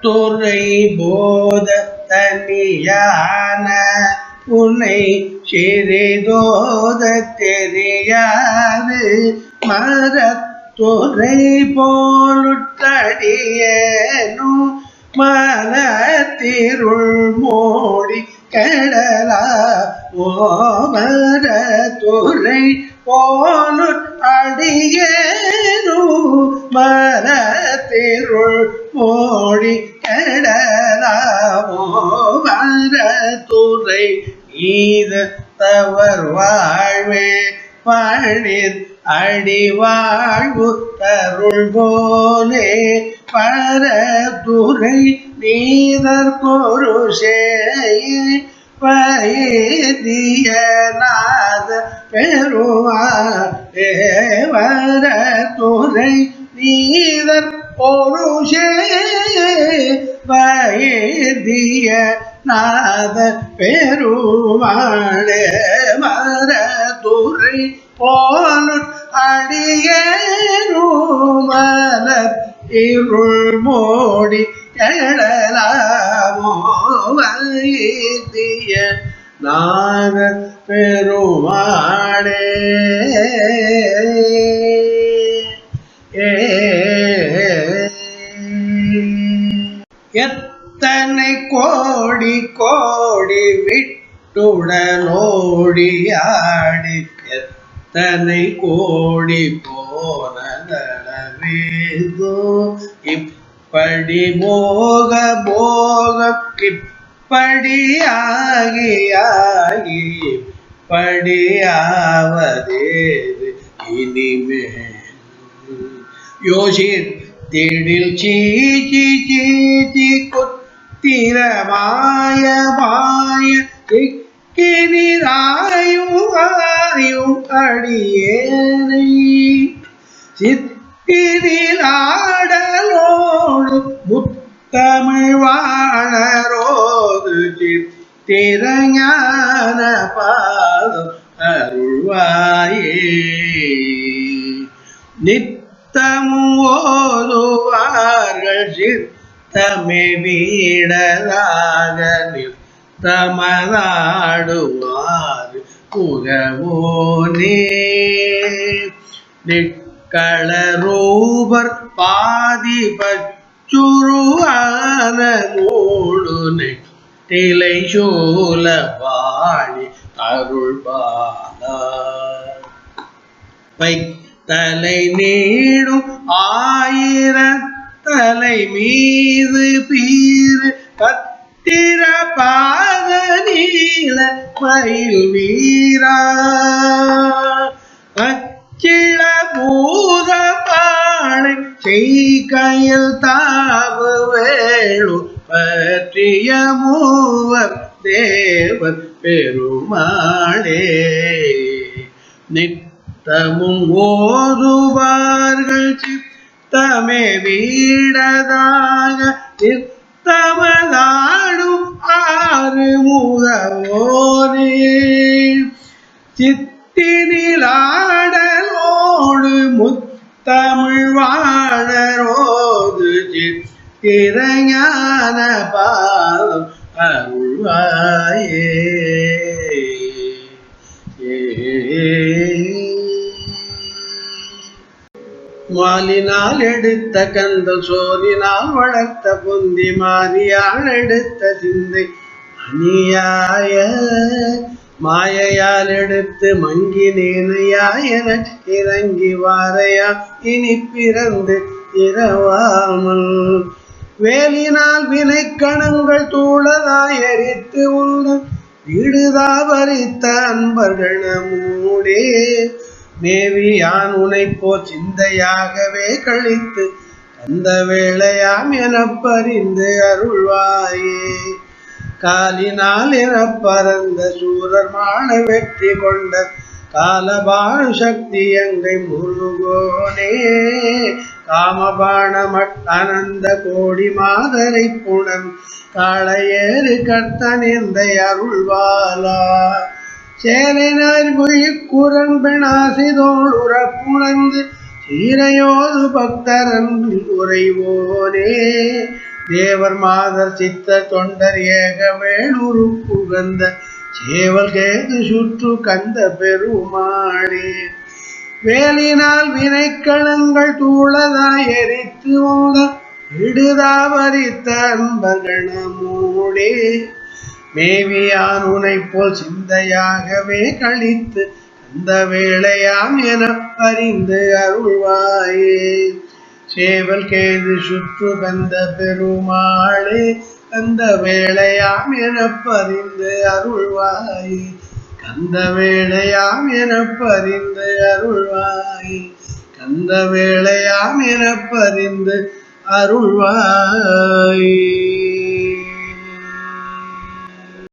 துறை போத தனியான உன்னை சிறிதோத தெரியாது. மரத்துறை போலுட்டடியேனும் மனத்திருள் மூடி கடலா. ஓமரத்துறை போலு அடியேனும் மரத்திருள் மூடி கடலாவோ? மரத்துறை ஈத தவர் வாழ்வே பழிர் அடி வாழ்வு தருள் போலே பரதுரை நீதர் பொருஷே பயதியநாத பெருவா தேவர துறை நீதர் பொருஷே பயதிய நாத பெருமாளே மர துறை போனு அடியேருமலர் இருள் மோடி எழலாமோ வைத்திய நாத பெருமாளே. கோடி கோடி விட்டுடனோடி ஆடி. எத்தனை கோடி போனதளவேதோ? இப்படி போக போக இப்படி ஆகி. ஆகி படியாவதேது இனிமேல்? யோசித்திடில் சீச்சி சீச்சி குத்திர மாய மாய கிரிராயும் ஆயும் அடியேனை. சித்திரிலாடலோடு முத்தமிழ் வாழரோது சித்திரஞான பாதம் அருள்வாயே. நித்தமும் ஓதுவார்கள் சித்தமே வீடராக நித்தமதாடுவார் புகவோனே. நிக்களரூபர் பாதி பச்சுருவானோடு நெட்டிலை சூல வாழி அருள் பாலா வைத்தலை நீடும் ஆயிரத்தலை மீது பீர் கத்திர பாத நீல மயில் வீரா. அச்சில பூத பானை செய்கையில் தாவு வேளு பற்றிய மூவர் தேவர் பெருமாளே. நித்தமும் ஓதுவார்கள் சிப்ப சித்தமே வீடதாக நித்தமதாடும் ஆறு முகவோனே சித்தினிலாடலோடு முத்தமிழ் வாழரோது சித்திரஞான பாலம் அருள்வாயே. மாலினால் எடுத்த கந்த சோரினால் வளர்த்த பொந்தி மாரியால் எடுத்த சிந்தை. அநியாய மாயையால் எடுத்து மங்கி நேனையாயன இறங்கி வாரையா இனி பிறந்து இரவாமல். வேலினால் வினைக்கணங்கள் தூளதாய் எரித்து உள்ள வீடுதா வீடுதாவரித்த அன்பர்கள் மூடே மேவி யான் உனை போ சிந்தையாகவே கழித்து அந்த வேளையாம் என பறிந்து அருள்வாயே. காலினால் என பறந்த சூரர் மான வெற்றி கொண்ட காலபாண சக்தி எங்கை முருகோனே. காமபாணமட் அனந்த கோடி மாதரை புணன் காளையேறு கர்த்தன் கர்த்தனிந்தை அருள்வாலா. சேலினார் குரன் பெணாசிதோடு புணர்ந்து சீரையோது பக்தரன் உறைவோனே. தேவர் மாதர் சித்த தொண்டர் ஏக வேளுரு புகந்த சேவல் கேது சுற்று கந்த பெருமாளே வேலினால் வினைக்களங்கள் தூளதாய் எரித்து உங்கள் விடுதாவரித்த அன்பர்கள் மூடே மேவியான் உனை போல் சிந்தையாகவே கழித்து அந்த வேளையாம் என அறிந்து அருள்வாயே. சேவல் கேது சுற்று வந்த பெருமாளே அந்த வேளையாம் என பறிந்து அருள்வாயே. கந்த வேளையாம் என பறிந்து அருள்வாய். கந்த வேளையாம் என பறிந்து அருள்வாய்.